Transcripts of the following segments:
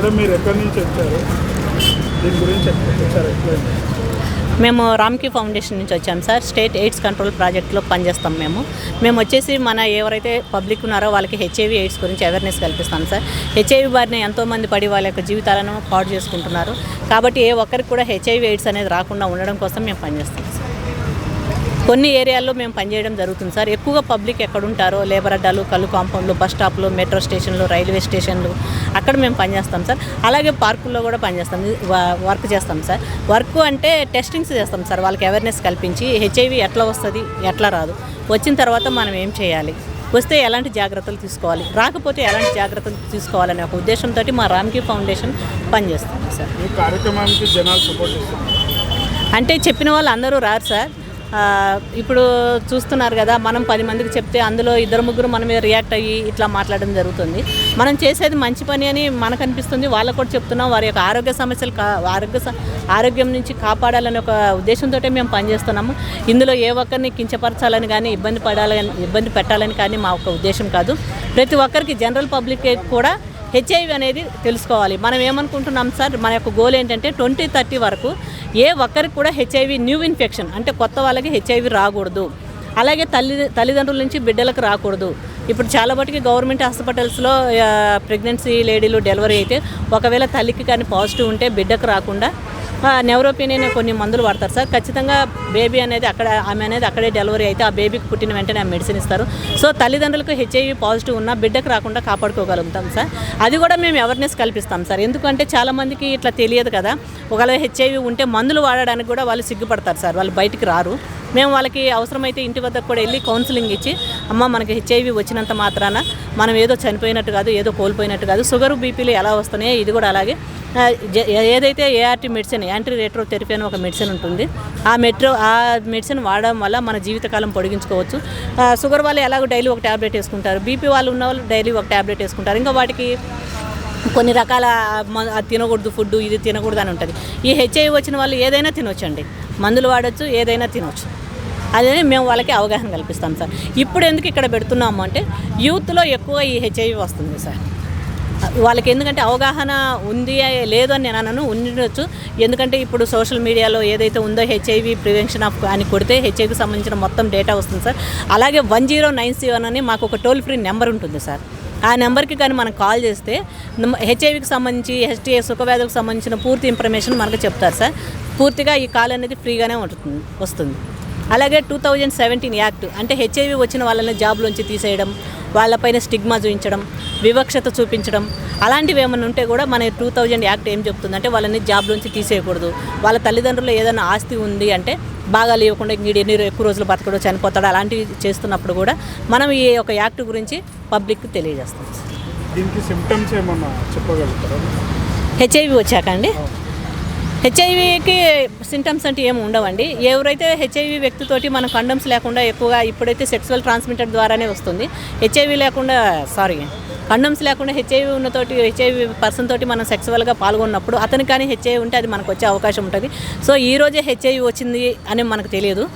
Madam మీరు ఎక్కడి నుంచి వచ్చారు? దీని గురించి మేము రామ్కి ఫౌండేషన్ నుంచి వచ్చాం సార్. స్టేట్ ఎయిడ్స్ కంట్రోల్ ప్రాజెక్ట్లో పనిచేస్తాం మేము. మేము వచ్చేసి మన ఎవరైతే పబ్లిక్ ఉన్నారో వాళ్ళకి హెచ్ఐవి ఎయిడ్స్ గురించి అవేర్నెస్ కల్పిస్తాం సార్. హెచ్ఐవి బారిన ఎంతోమంది పడి వాళ్ళ యొక్క జీవితాలను పాడు చేసుకుంటున్నారు. కాబట్టి ఏ ఒక్కరికి కూడా హెచ్ఐవి ఎయిడ్స్ అనేది రాకుండా ఉండడం కోసం మేము పనిచేస్తాం సార్. కొన్ని ఏరియాల్లో మేము పనిచేయడం జరుగుతుంది సార్. ఎక్కువగా పబ్లిక్ ఎక్కడ ఉంటారో లేబర్ అడ్డాలు కళ్ళు కాంపౌండ్లు బస్ స్టాప్లు మెట్రో స్టేషన్లు రైల్వే స్టేషన్లు అక్కడ మేము పనిచేస్తాం సార్. అలాగే పార్కుల్లో కూడా పనిచేస్తాం వర్క్ చేస్తాం సార్. వర్క్ అంటే టెస్టింగ్స్ చేస్తాం సార్ వాళ్ళకి అవేర్నెస్ కల్పించి హెచ్ఐవి ఎట్లా వస్తుంది ఎట్లా రాదు. వచ్చిన తర్వాత మనం ఏం చేయాలి? వస్తే ఎలాంటి జాగ్రత్తలు తీసుకోవాలి? రాకపోతే ఎలాంటి జాగ్రత్తలు తీసుకోవాలనే ఒక ఉద్దేశంతో మా రామ్కి ఫౌండేషన్ పనిచేస్తుంది సార్. ఈ కార్యక్రమానికి జనాలు సపోర్ట్ అంటే చెప్పిన వాళ్ళు అందరూ రారు సార్. ఇప్పుడు చూస్తున్నారు కదా మనం పది మందికి చెప్తే అందులో ఇద్దరు ముగ్గురు మన మీద రియాక్ట్ అయ్యి ఇట్లా మాట్లాడడం జరుగుతుంది. మనం చేసేది మంచి పని అని మనకు అనిపిస్తుంది వాళ్ళకు కూడా చెప్తున్నాం వారి యొక్క ఆరోగ్య సమస్యలు కా ఆరోగ్య స- ఆరోగ్యం నుంచి కాపాడాలని ఒక ఉద్దేశంతో మేము పనిచేస్తున్నాము. ఇందులో ఏ ఒక్కరిని కించపరచాలని కానీ ఇబ్బంది పడాలని ఇబ్బంది పెట్టాలని కానీ మా ఒక ఉద్దేశం కాదు. ప్రతి ఒక్కరికి జనరల్ పబ్లిక్ కూడా హెచ్ఐవి అనేది తెలుసుకోవాలి. మనం ఏమనుకుంటున్నాం సార్? మన యొక్క గోల్ ఏంటంటే ట్వంటీ థర్టీ వరకు ఏ ఒక్కరికి కూడా హెచ్ఐవి న్యూ ఇన్ఫెక్షన్ అంటే కొత్త వాళ్ళకి హెచ్ఐవి రాకూడదు. అలాగే తల్లి తల్లిదండ్రుల నుంచి బిడ్డలకు రాకూడదు. ఇప్పుడు చాలా మటుకి గవర్నమెంట్ హాస్పిటల్స్లో ప్రెగ్నెన్సీ లేడీలు డెలివరీ అయితే ఒకవేళ తల్లికి కానీ పాజిటివ్ ఉంటే బిడ్డకు రాకుండా నెవరోపిన్ కొన్ని మందులు వాడతారు సార్. ఖచ్చితంగా బేబీ అనేది అక్కడ ఆమె అనేది అక్కడే డెలివరీ అయితే ఆ బేబీకి పుట్టిన వెంటనే ఆ మెడిసిన్ ఇస్తారు. సో తల్లిదండ్రులకు హెచ్ఐవి పాజిటివ్ ఉన్న బిడ్డకు రాకుండా కాపాడుకోగలుగుతాం సార్. అది కూడా మేము అవేర్నెస్ కల్పిస్తాం సార్. ఎందుకంటే చాలామందికి ఇట్లా తెలియదు కదా. ఒకవేళ హెచ్ఐవి ఉంటే మందులు వాడడానికి కూడా వాళ్ళు సిగ్గుపడతారు సార్. వాళ్ళు బయటికి రారు. మేము వాళ్ళకి అవసరమైతే ఇంటి వద్దకు కూడా వెళ్ళి కౌన్సిలింగ్ ఇచ్చి అమ్మ మనకి హెచ్ఐవి వచ్చినంత మాత్రాన మనం ఏదో చనిపోయినట్టు కాదు ఏదో కోల్పోయినట్టు కాదు షుగర్ బీపీలు ఎలా వస్తున్నాయో ఇది కూడా అలాగే ఏదైతే ART medicine anti retro therapy అని ఒక మెడిసిన్ ఉంటుంది ఆ మెట్రో ఆ మెడిసిన్ వాడడం వల్ల మన జీవితకాలం పొడిగించుకోవచ్చు. ఆ, షుగర్ వాళ్ళు ఎలాగో డైలీ ఒక ట్యాబ్లెట్ వేసుకుంటారు బీపీ వాళ్ళు ఉన్న వాళ్ళు డైలీ ఒక ట్యాబ్లెట్ వేసుకుంటారు ఇంకా వాటికి కొన్ని రకాల మ- అది తినకూడదు ఫుడ్ ఇది తినకూడదు అని ఉంటుంది. ఈ హెచ్ఐవి వచ్చిన వాళ్ళు ఏదైనా తినొచ్చండి మందులు వాడచ్చు ఏదైనా తినొచ్చు. అదే మేము వాళ్ళకి అవగాహన కల్పిస్తాం సార్. ఇప్పుడు ఎందుకు ఇక్కడ పెడుతున్నాము అంటే యూత్లో ఎక్కువ ఈ హెచ్ఐవి వస్తుంది సార్. వాళ్ళకి ఎందుకంటే అవగాహన ఉంది లేదు అని నేను అనను ఉండొచ్చు. ఎందుకంటే ఇప్పుడు సోషల్ మీడియాలో ఏదైతే ఉందో హెచ్ఐవి ప్రివెన్షన్ ఆఫ్ అని కొడితే హెచ్ఐవికి సంబంధించిన మొత్తం డేటా వస్తుంది సార్. అలాగే వన్ జీరో నైన్ సెవెన్ అని మాకు ఒక టోల్ ఫ్రీ నెంబర్ ఉంటుంది సార్. ఆ నెంబర్కి కానీ మనం కాల్ చేస్తే హెచ్ఐవికి సంబంధించి హెచ్టిఏ సుఖవ్యాధులకు సంబంధించిన పూర్తి ఇన్ఫర్మేషన్ మనకు చెప్తారు సార్. పూర్తిగా ఈ కాల్ అనేది ఫ్రీగానే ఉంటుంది వస్తుంది. అలాగే టూ థౌజండ్ సెవెంటీన్ యాక్ట్ అంటే హెచ్ఐవి వచ్చిన వాళ్ళని జాబ్లోంచి తీసేయడం వాళ్ళపైన స్టిగ్మా చూపించడం వివక్షత చూపించడం అలాంటివి ఏమైనా ఉంటే కూడా మన టూ థౌజండ్ యాక్ట్ ఏం చెప్తుందంటే వాళ్ళని జాబ్లోంచి తీసేయకూడదు. వాళ్ళ తల్లిదండ్రులు ఏదైనా ఆస్తి ఉంది అంటే బాగా లేకుండా ఇంక ఎన్ని ఎక్కువ రోజులు బతకడో చనిపోతాడో అలాంటివి చేస్తున్నప్పుడు కూడా మనం ఈ యొక్క యాక్ట్ గురించి పబ్లిక్కి తెలియజేస్తాం. దీనికి సిమ్టమ్స్ ఏమన్నా చెప్పగలుగుతారా? హెచ్ఐవి వచ్చాక అండి? హెచ్ఐవికి సింటమ్స్ అంటే ఏమి ఉండవండి. ఎవరైతే హెచ్ఐవి వ్యక్తితోటి మనం కండమ్స్ లేకుండా ఎక్కువగా ఇప్పుడైతే సెక్సువల్ ట్రాన్స్మిటర్ ద్వారానే వస్తుంది. హెచ్ఐవి లేకుండా సారీ కండమ్స్ లేకుండా హెచ్ఐవి ఉన్నతోటి హెచ్ఐవి పర్సన్ తోటి మనం సెక్సువల్గా పాల్గొన్నప్పుడు అతనికి కానీ హెచ్ఐవి ఉంటే అది మనకు వచ్చే అవకాశం ఉంటుంది. సో ఈ రోజే హెచ్ఐవి వచ్చింది అని మనకు తెలియదు.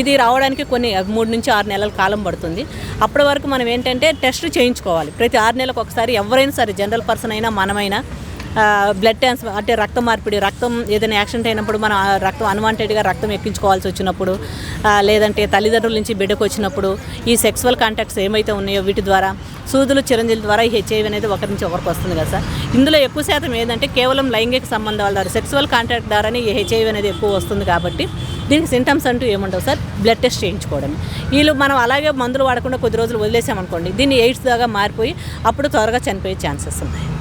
ఇది రావడానికి కొన్ని మూడు నుంచి ఆరు నెలల కాలం పడుతుంది. అప్పటి వరకు మనం ఏంటంటే టెస్ట్ చేయించుకోవాలి. ప్రతి ఆరు నెలలకు ఒకసారి ఎవరైనా సరే జనరల్ పర్సన్ అయినా మనమైనా బ్లడ్ ట్రాన్స్ అంటే రక్త మార్పిడి రక్తం ఏదైనా యాక్సిడెంట్ అయినప్పుడు మనం రక్తం అన్వాంటెడ్గా రక్తం ఎక్కించుకోవాల్సి వచ్చినప్పుడు లేదంటే తల్లిదండ్రుల నుంచి బిడ్డకు వచ్చినప్పుడు ఈ సెక్సువల్ కాంటాక్ట్స్ ఏమైతే ఉన్నాయో వీటి ద్వారా సూదులు చిరంజీల ద్వారా ఈ హెచ్ఐవి అనేది ఒకరి నుంచి ఒకరికి వస్తుంది కదా సార్. ఇందులో ఎక్కువ శాతం ఏంటంటే కేవలం లైంగిక సంబంధాల ద్వారా సెక్సువల్ కాంటాక్ట్ ద్వారానే ఈ హెచ్ఐవి అనేది ఎక్కువ వస్తుంది కాబట్టి దీనికి సింటమ్స్ అంటూ ఏముండవు సార్? బ్లడ్ టెస్ట్ చేయించుకోవడం వీళ్ళు మనం అలాగే మందులు వాడకుండా కొద్ది రోజులు వదిలేసామనుకోండి దీన్ని ఎయిడ్స్ దాకా మారిపోయి అప్పుడు త్వరగా చనిపోయే ఛాన్సెస్ ఉన్నాయి.